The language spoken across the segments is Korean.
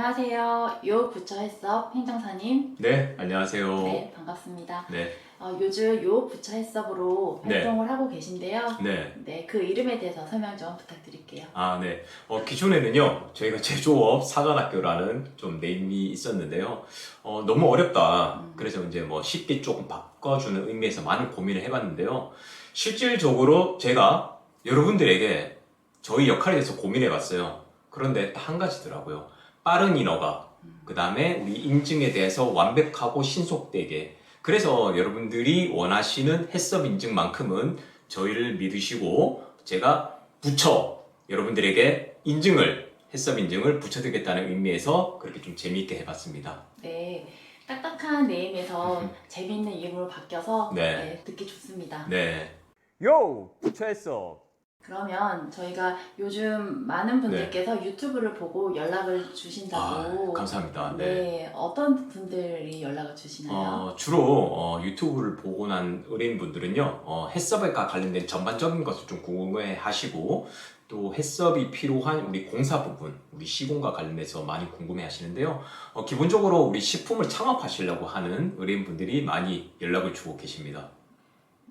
안녕하세요. 요 부처 헬스업 행정사님. 네, 안녕하세요. 네, 반갑습니다. 네, 어, 요즘 요 부처 헬스업으로 네. 활동을 하고 계신데요. 네. 네, 그 이름에 대해서 설명 좀 부탁드릴게요. 아, 네. 어, 기존에는요, 저희가 제조업 사관학교라는 좀 네임이 있었는데요. 어, 너무 어렵다. 음. 그래서 이제 뭐 쉽게 조금 바꿔주는 의미에서 많은 고민을 해봤는데요. 실질적으로 제가 여러분들에게 저희 역할에 대해서 고민해봤어요. 그런데 딱 한 가지더라고요. 빠른 인허가, 음. 그 다음에 우리 인증에 대해서 완벽하고 신속되게. 그래서 여러분들이 원하시는 햇섭 인증만큼은 저희를 믿으시고 제가 붙여 여러분들에게 인증을 햇섭 인증을 붙여드리겠다는 의미에서 그렇게 좀 재미있게 해봤습니다. 네, 딱딱한 네임에서 음. 재미있는 이름으로 바뀌어서 네. 네, 듣기 좋습니다. 네, 요! 부처했어. 그러면 저희가 요즘 많은 분들께서 유튜브를 보고 연락을 아, 주신다고. 감사합니다. 네. 네, 어떤 분들이 연락을 주시나요? 어, 주로 어, 유튜브를 보고 난 의뢰인분들은요 어, 햇섭과 관련된 전반적인 것을 좀 궁금해 하시고 또 햇섭이 필요한 우리 공사 부분 우리 시공과 관련해서 많이 궁금해 하시는데요 어, 기본적으로 우리 식품을 창업하시려고 하는 의뢰인분들이 많이 연락을 주고 계십니다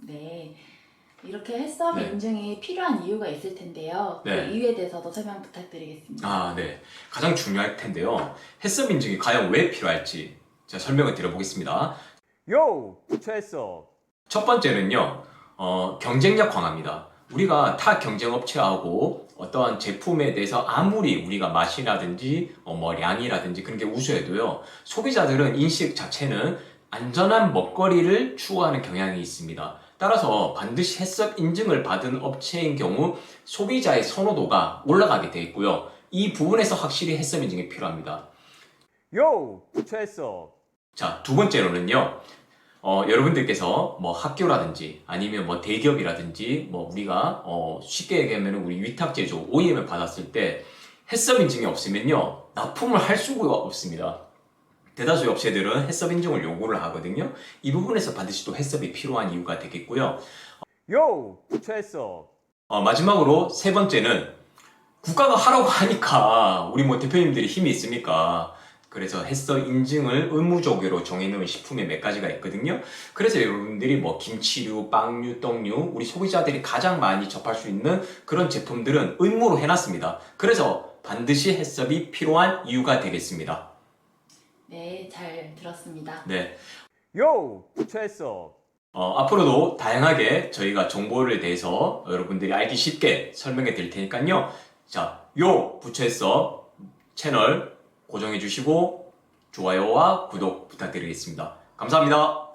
네. 이렇게 헬스업 네. 인증이 필요한 이유가 있을 텐데요. 네. 그 이유에 대해서도 설명 부탁드리겠습니다. 아, 네. 가장 중요할 텐데요 햇섭 인증이 과연 왜 필요할지 제가 설명을 드려보겠습니다 요! 부처했어. 첫 번째는요, 어, 경쟁력 강화입니다. 우리가 타 경쟁업체하고 어떠한 제품에 대해서 아무리 우리가 맛이라든지 어, 뭐 량이라든지 그런 게 우수해도요, 소비자들은 인식 자체는 안전한 먹거리를 추구하는 경향이 있습니다. 따라서 반드시 햇섭 인증을 받은 업체인 경우 소비자의 선호도가 올라가게 돼 있고요. 이 부분에서 확실히 햇섭 인증이 필요합니다. 요! 부처했어. 자, 두 번째로는요. 어, 여러분들께서 뭐 학교라든지 아니면 뭐 대기업이라든지 뭐 우리가 어, 쉽게 얘기하면 우리 위탁 제조 OEM을 받았을 때 햇섭 인증이 없으면요. 납품을 할 수가 없습니다. 대다수의 업체들은 햇섭 인증을 요구를 하거든요. 이 부분에서 반드시 또 햇섭이 필요한 이유가 되겠고요. 요! 부처했어. 어, 마지막으로 세 번째는 국가가 하라고 하니까 우리 뭐 대표님들이 힘이 있으니까 그래서 햇서 인증을 의무적으로 정해놓은 식품에 몇 가지가 있거든요. 그래서 여러분들이 뭐 김치류, 빵류, 떡류 우리 소비자들이 가장 많이 접할 수 있는 그런 제품들은 의무로 해놨습니다. 그래서 반드시 햇섭이 필요한 이유가 되겠습니다. 네, 잘 들었습니다. 네. 요! 부처했어. 어, 앞으로도 다양하게 저희가 정보를 대해서 여러분들이 알기 쉽게 설명해 드릴 테니까요. 자, 요 부처에서 채널 고정해 주시고 좋아요와 구독 부탁드리겠습니다. 감사합니다.